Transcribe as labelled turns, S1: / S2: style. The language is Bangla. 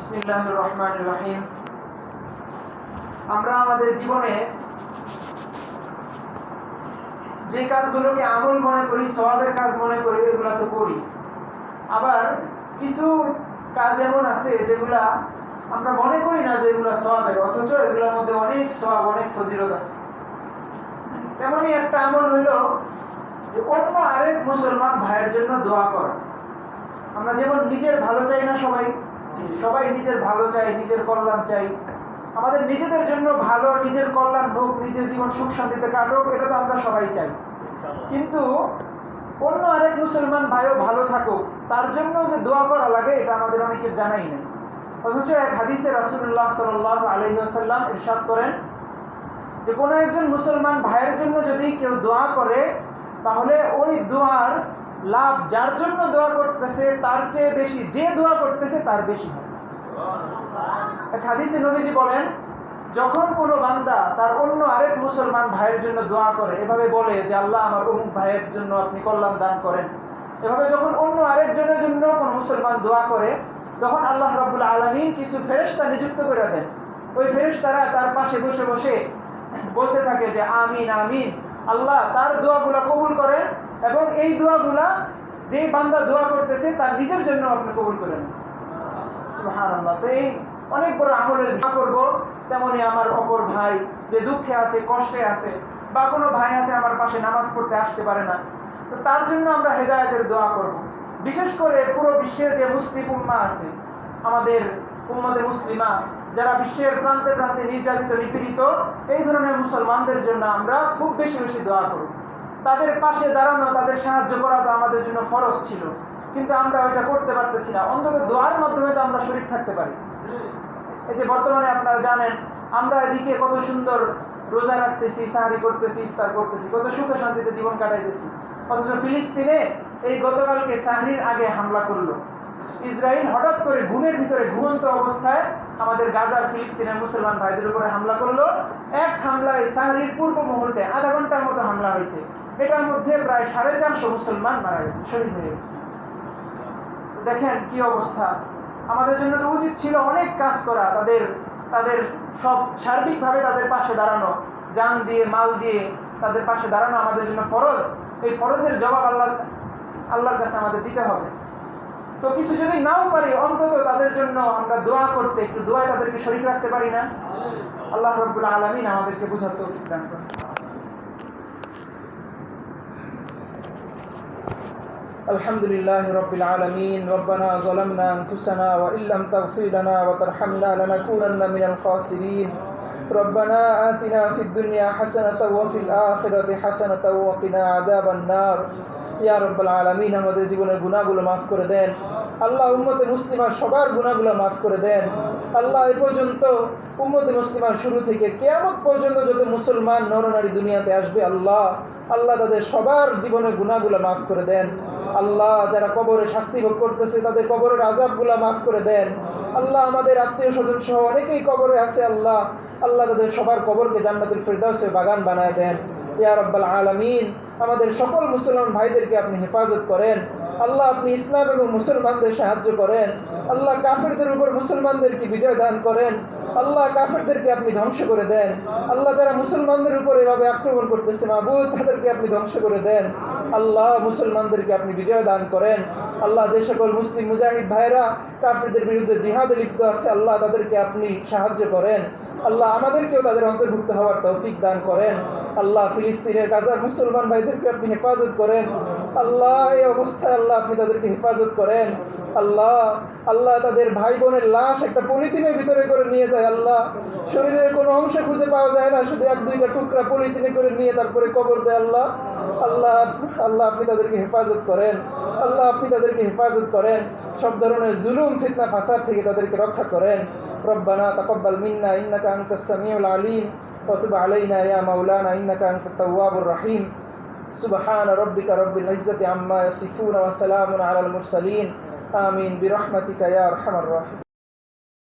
S1: বিসমিল্লাহ রহমান রহিম। আমরা আমাদের জীবনে যে কাজগুলোকে আমল মনে করি কাজ মনে করি তো করি। আবার কিছু কাজ এমন আছে যেগুলা আমরা মনে করি না যে এগুলা অথচ এগুলোর মধ্যে অনেক সবাব অনেক ফজিলত আছে। তেমনই একটা আমল হইল যে অন্য আরেক মুসলমান ভাইয়ের জন্য দোয়া করা। আমরা যেমন নিজের ভালো চাই না সবাই সবাই নিজের ভালো চাই নিজের কল্যাণ চাই আমাদের নিজেদের জন্য ভালো নিজের কল্যাণ হোক নিজের জীবন সুখ শান্তিতে কাটুক এটা তো আমরা সবাই চাই। কিন্তু অন্য আরেক মুসলমান ভাইও ভালো থাকুক তার জন্য যে দোয়া করা লাগে এটা আমাদের অনেকের জানাই নেই। অথচ এক হাদিসে রাসুল্লাহ সাল আলহি আসাল্লাম ইরশাদ করেন যে কোনো একজন মুসলমান ভাইয়ের জন্য যদি কেউ দোয়া করে তাহলে ওই দোয়ার লাভ যার জন্য দোয়া করতেছে, তার চেয়ে বেশি যে দোয়া করতেছে, তার বেশি। হাদিসে নবীজি বলেন, যখন কোনো বান্দা তার অন্য আরেক মুসলমান ভাইয়ের জন্য দোয়া করে, এভাবে বলে যে, আল্লাহ আমার অমুক ভাইয়ের জন্য আপনি কল্যাণ দান করেন। এভাবে যখন অন্য আরেকজনের জন্য কোনো মুসলমান দোয়া করে, তখন আল্লাহ রবুল্লা আলমিন কিছু ফেরেস্তা নিযুক্ত করে দেন। ওই ফেরেস্তারা তার পাশে বসে বসে বলতে থাকে যে, আমিন আমিন। আল্লাহ তার দোয়াগুলা কবুল করেন এবং এই দোয়াগুলা যে বান্দা দোয়া করতেছে, তার নিজের জন্য আপনি কবুল করেন। এই অনেক বড় আমলের দোয়া করব, তেমনি আমার অপর ভাই যে দুঃখে আছে, কষ্টে আছে, বা কোনো ভাই আছে আমার পাশে নামাজ পড়তে আসতে পারে না, তো তার জন্য আমরা হেদায়তের দোয়া করব। বিশেষ করে পুরো বিশ্বে যে মুসলিম উম্মা আছে, আমাদের উম্মদে মুসলিমা, যারা বিশ্বের প্রান্তে প্রান্তে নির্যাতিত, নিপীড়িত, এই ধরনের মুসলমানদের জন্য আমরা খুব বেশি বেশি দোয়া করব। তাদের পাশে দাঁড়ানো, তাদের সাহায্য করা তো আমাদের জন্য ফরজ ছিল। কিন্তু আমরা ওইটা করতে পারতেছি না। অন্তত দোয়ার মাধ্যমে তো আমরা শরীর থাকতে পারি। এই যে বর্তমানে আপনারা জানেন, আমরা এদিকে কত সুন্দর রোজা রাখতেছি, সাহারি করতেছি, ইফতার করতেছি, কত সুখে শান্তিতে জীবন কাটাইতেছি। অথচ ফিলিস্তিনে এই গতকালকে সাহরির আগে হামলা করল। ইসরায়েল হঠাৎ করে ঘুমের ভিতরে ঘুমন্ত অবস্থায় আমাদের গাজার ফিলিস্তিনের মুসলমান ভাইদের উপরে হামলা করল। এক হামলায় সাহরির পূর্ব মুহূর্তে আধা ঘণ্টার মতো হামলা হয়েছে। এটার মধ্যে প্রায় সাড়ে চারশো মুসলমান মারা গেছে, শহীদ হয়ে গেছে। দেখেন কি অবস্থা। আমাদের জন্য তো উচিত ছিল অনেক কাজ করা, তাদের তাদের সব সার্বিকভাবে তাদের পাশে দাঁড়ানো যান দিয়ে, মাল দিয়ে তাদের পাশে দাঁড়ানো আমাদের জন্য ফরজ। এই ফরজের জবাব আল্লাহ, আল্লাহর কাছে আমাদের দিতে হবে। তো কিছু যদি নাও পারি, অন্তত তাদের জন্য আমরা দোয়া করতে, একটু দোয়ায় তাদেরকে শরীর রাখতে পারি না। আল্লাহ রব্বুল আলমিন আমাদেরকে বোঝার দান الحمد لله رب العالمين. ربنا ظلمنا أنفسنا وإن لم تغفر لنا وترحمنا لنكونن من الخاسرين. ربنا آتنا في الدنيا حسنة وفي الآخرة حسنة وقنا عذاب النار ইয়া রব্বাল আলামিন আমাদের জীবনের গুনাহগুলো মাফ করে দেন আল্লাহ উম্মতে মুসলিমা সবার গুনাহগুলো মাফ করে দেন আল্লাহ এ পর্যন্ত উম্মতে মুসলিমা শুরু থেকে কেয়ামত পর্যন্ত যত মুসলমান নরনারী দুনিয়াতে আসবে আল্লাহ আল্লাহ তাদের সবার জীবনের গুনাহগুলো মাফ করে দেন আল্লাহ যারা কবরে শাস্তি ভোগ করতেছে তাদের কবরের আজাবগুলা মাফ করে দেন আল্লাহ আমাদের আত্মীয় স্বজন সহ অনেকেই কবরে আছে আল্লাহ আল্লাহ তাদের সবার কবরকে জান্নাতুল ফিরদাউসের বাগান বানায় দেন। ইয়া রব্বাল আলামিন আমাদের সকল মুসলমান ভাইদেরকে আপনি হেফাজত করেন। আল্লাহ আপনি ইসলাম এবং মুসলমানদের সাহায্য করেন। আল্লাহ কাফেরদের উপর মুসলমানদেরকে বিজয় দান করেন। আল্লাহ কাফেরদেরকে আপনি ধ্বংস করে দেন। আল্লাহ যারা মুসলমানদের উপর এভাবে আক্রমণ করতেছে মাহবুদ তাদেরকে আপনি ধ্বংস করে দেন। আল্লাহ মুসলমানদেরকে আপনি বিজয় দান করেন। আল্লাহ যে সকল মুসলিম মুজাহিদ ভাইরা কাফেরদের বিরুদ্ধে জিহাদে লিপ্ত আছে, আল্লাহ তাদেরকে আপনি সাহায্য করেন। আল্লাহ আমাদেরকেও তাদের অন্তর্ভুক্ত হওয়ার তৌফিক দান করেন। আল্লাহ ফিলিস্তিনের, গাজার মুসলমান ভাইদেরকে আপনি হেফাজত করেন আল্লাহ এই অবস্থায় আল্লাহ আপনি তাদেরকে হেফাজত করেন আল্লাহ আল্লাহ তাদের ভাই বোনের লাশ একটা পলিথিনের ভিতরে করে নিয়ে যায় আল্লাহ শরীরের কোনো অংশ খুঁজে পাওয়া যায় না শুধু এক দুইটা টুকরা পলিথিনে করে নিয়ে তারপরে কবর দেয় আল্লাহ আল্লাহ আল্লাহ আপনি তাদেরকে হেফাজত করেন আল্লাহ আপনি তাদেরকে হেফাজত করেন সব ধরনের জুলুম ফিতনা ফাসাদ থেকে তাদেরকে রক্ষা করেন রব্বানা তাকব্বাল মিন্না ইন্নাকা আনতাস সামিউল আলিম وتب علينا يا مولانا إنك أنت التواب الرحيم سبحان ربك رب العزة عما يصفون وسلام على المرسلين. آمين. برحمتك يا أرحم الراحمين.